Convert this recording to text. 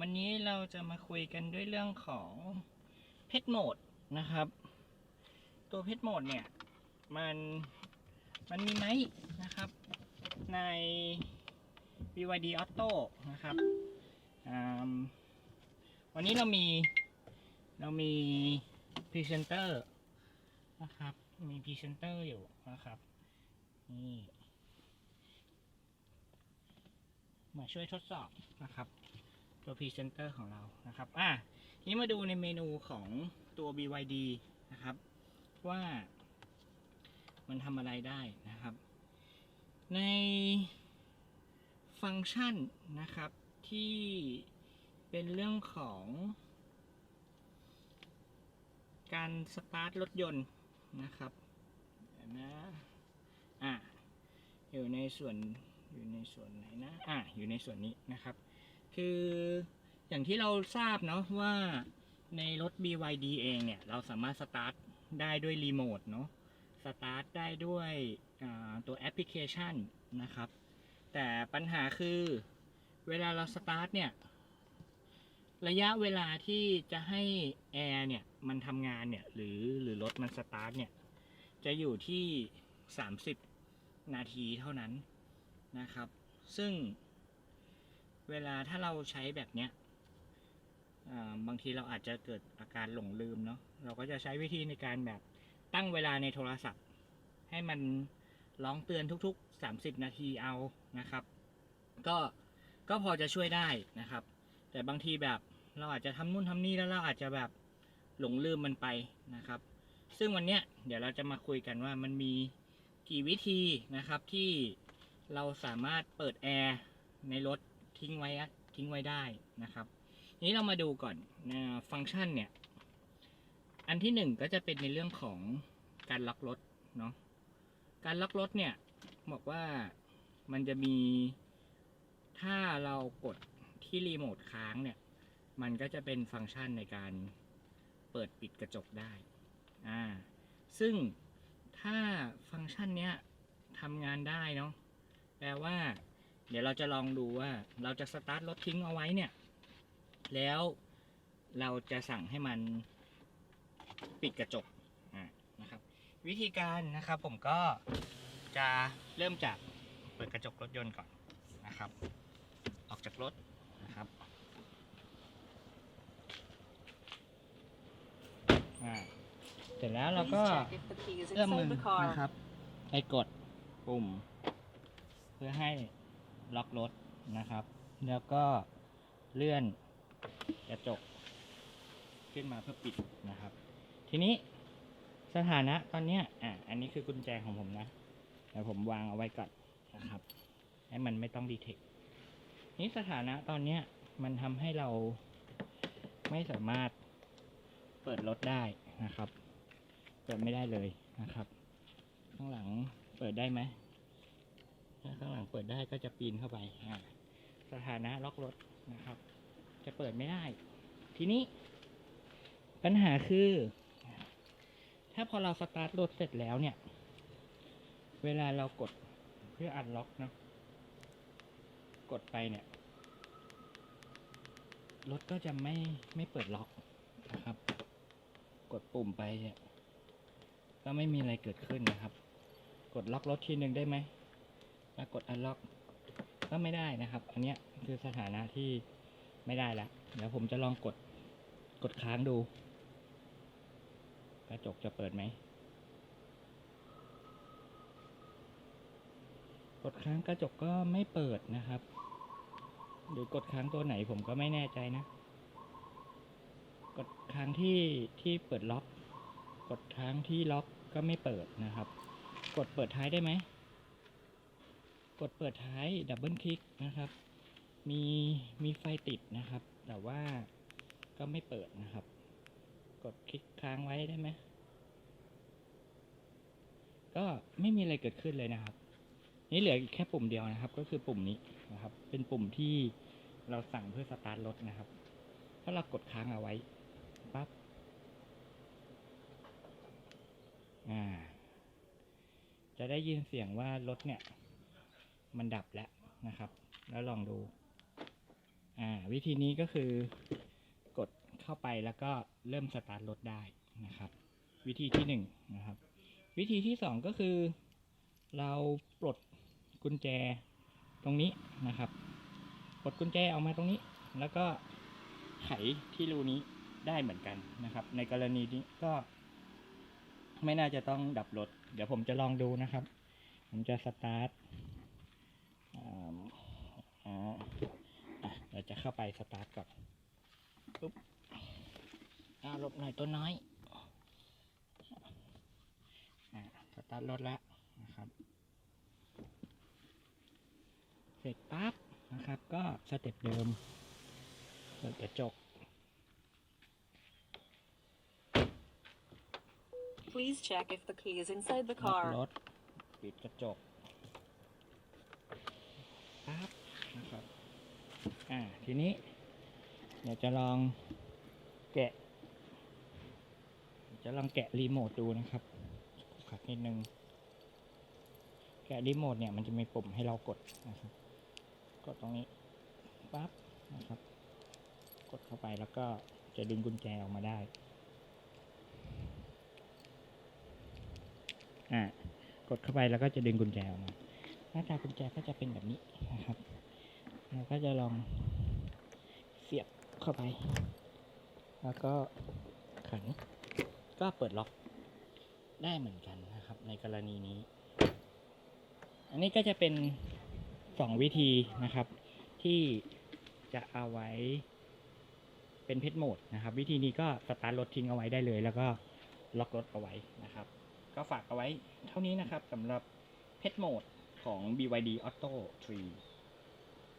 วันนี้เราจะมาคุยกันด้วยเรื่องของเพชรโหมดนะครับ ตัวเพชรโหมดเนี่ย มันมันมีไหมนะครับ ใน BYD Auto นะครับวันนี้เรามีเรามีพรีเซนเตอร์นะครับ มีพรีเซนเตอร์อยู่นะครับนี่มาช่วยทดสอบนะครับ ตัวพรีเซนเตอร์ของเรานะครับอะนี้มาดูในเมนูของตัว BYD นะครับ ว่ามันทำอะไรได้นะครับ ในฟังก์ชันนะครับที่เป็นเรื่องของ การสตาร์ทรถยนต์นะครับเดี๋ยวนะอะอยู่ในส่วนอยู่ในส่วนไหนนะอะอยู่ในส่วนนี้นะครับ คืออย่างที่เราทราบเนาะว่าในรถ BYD เองเนี่ย เราสามารถสตาร์ทได้ด้วยรีโมทเนาะสตาร์ทได้ด้วยตัวแอปพลิเคชันนะครับ แต่ปัญหาคือเวลาเราสตาร์ทเนี่ย ระยะเวลาที่จะให้แอร์เนี่ย มันทำงานเนี่ย หรือหรือรถมันสตาร์ทเนี่ย จะอยู่ที่ 30 นาทีเท่านั้นนะครับ ซึ่ง เวลาถ้าเราใช้แบบเนี้ยบางทีเราอาจจะเกิดอาการหลงลืมเนาะเราก็จะใช้วิธีในการแบบตั้งเวลาในโทรศัพท์ ให้มันร้องเตือนทุกๆ 30 นาทีเอานะครับ ก็ก็พอจะช่วยได้นะครับ แต่บางทีแบบเราอาจจะทำนู่นทำนี่แล้วเราอาจจะแบบหลงลืมมันไปนะครับ ซึ่งวันเนี้ยเดี๋ยวเราจะมาคุยกันว่ามันมีกี่วิธีนะครับที่เราสามารถเปิดแอร์ในรถ ทิ้งไว้ทิ้งไว้ได้นะครับนี้เรามาดูก่อนนะฟังก์ชันเนี่ย อันที่หนึ่งก็จะเป็นในเรื่องของการล็อกรถเนาะการล็อกรถเนี่ยบอกว่ามันจะมีถ้าเรากดที่รีโมทค้างเนี่ย มันก็จะเป็นฟังก์ชันในการเปิดปิดกระจกได้อ่าซึ่งถ้าฟังก์ชันเนี้ยทำงานได้เนาะแปลว่า เดี๋ยวเราจะลองดูว่าเราจะสตาร์ทรถทิ้งเอาไว้เนี่ย แล้วเราจะสั่งให้มันปิดกระจกอ่านะครับ วิธีการนะครับผมก็จะเริ่มจากเปิดกระจกรถยนต์ก่อนนะครับ ออกจากรถนะครับอ่าเสร็จแล้วเราก็ Please check if the key is เอื้อมมือ inside the car. นะครับไปกดปุ่ม เพื่อให้ ล็อกรถนะครับ แล้วก็เลื่อนกระจก ขึ้นมาเพื่อปิดนะครับ ทีนี้สถานะตอนเนี้ยอะอันนี้คือกุญแจของผมนะเดี๋ยวผมวางเอาไว้ก่อนนะครับ ให้มันไม่ต้องดีเทคนี้สถานะตอนเนี้ยมันทำให้เราไม่สามารถเปิดรถได้นะครับ เปิดไม่ได้เลยนะครับ ข้างหลังเปิดได้ไหม ถ้าข้างหลังเปิดได้ก็จะปีนเข้าไปอ่าสถานะล็อกรถนะครับ จะเปิดไม่ได้ ทีนี้ ปัญหาคือ ถ้าพอเราสตาร์ทรถเสร็จแล้วเนี่ย เวลาเรากดเพื่ออันล็อกเนาะกดไปเนี่ยรถก็จะไม่ไม่เปิดล็อกนะครับ กดปุ่มไปเนี่ยก็ไม่มีอะไรเกิดขึ้นนะครับ กดล็อกรถทีหนึ่งได้ไหม แล้วกดอันล็อกก็ไม่ได้นะครับ อันเนี้ยคือสถานะที่ไม่ได้ละเดี๋ยวผมจะลองกดกดค้างดู กระจกจะเปิดไหม กดค้างกระจกก็ไม่เปิดนะครับ หรือกดค้างตัวไหนผมก็ไม่แน่ใจนะ กดค้างที่ที่เปิดล็อก กดค้างที่ล็อกก็ไม่เปิดนะครับ กดเปิดท้ายได้ไหม กดเปิดท้ายดับเบิลคลิกนะครับ มีมีไฟติดนะครับ แต่ว่าก็ไม่เปิดนะครับ กดคลิกค้างไว้ได้ไหมก็ไม่มีอะไรเกิดขึ้นเลยนะครับ นี่เหลืออีกแค่ปุ่มเดียวนะครับ ก็คือปุ่มนี้นะครับ เป็นปุ่มที่เราสั่งเพื่อสตาร์ทรถนะครับ ถ้าเรากดค้างเอาไว้ปั๊บอ่า จะได้ยินเสียงว่ารถเนี่ย มันดับแล้วนะครับ แล้วลองดู อ่า วิธีนี้ก็คือกดเข้าไปแล้วก็เริ่มสตาร์ทรถได้นะครับ วิธีที่หนึ่งนะครับ วิธีที่สองก็คือ เราปลดกุญแจตรงนี้นะครับปลดกุญแจออกมาตรงนี้ แล้วก็ไขที่รูนี้ได้เหมือนกันนะครับ ในกรณีนี้ก็ ไม่น่าจะต้องดับรถ เดี๋ยวผมจะลองดูนะครับ ผมจะสตาร์ทอ่าอ่าอะ เราจะเข้าไปสตาร์ทก่อนปุ๊บอ่าหลบหน่อยตัวน้อยอ่าสตาร์ทรถแล้วนะครับ เสร็จปั๊บนะครับ ก็สเต็ปเดิมเปิดกระจก Please check if the key is inside the ล็อก car. รถปิดกระจกปั๊บนะครับ อ่าทีนี้ เดี๋ยวจะลองแกะ จะลองแกะรีโมทดูนะครับขัดนิดนึงแกะรีโมทเนี่ยมันจะมีปุ่มให้เรากดนะครับ กดตรงนี้ปั๊บนะครับ กดเข้าไปแล้วก็จะดึงกุญแจออกมาได้อ่ากดเข้าไปแล้วก็จะดึงกุญแจออกมาหน้าตากุญแจก็จะเป็นแบบนี้นะครับ เราก็จะลองเสียบเข้าไป แล้วก็ขันก็เปิดล็อกได้เหมือนกันนะครับ ในกรณีนี้ อันนี้ก็จะเป็นสองวิธีนะครับ ที่จะเอาไว้เป็นเพชรโหมดนะครับ วิธีนี้ก็สตาร์ทรถทิ้งเอาไว้ได้เลย แล้วก็ล็อกรถเอาไว้นะครับ ก็ฝากเอาไว้เท่านี้นะครับสำหรับเพชรโหมดของ BYD Auto 3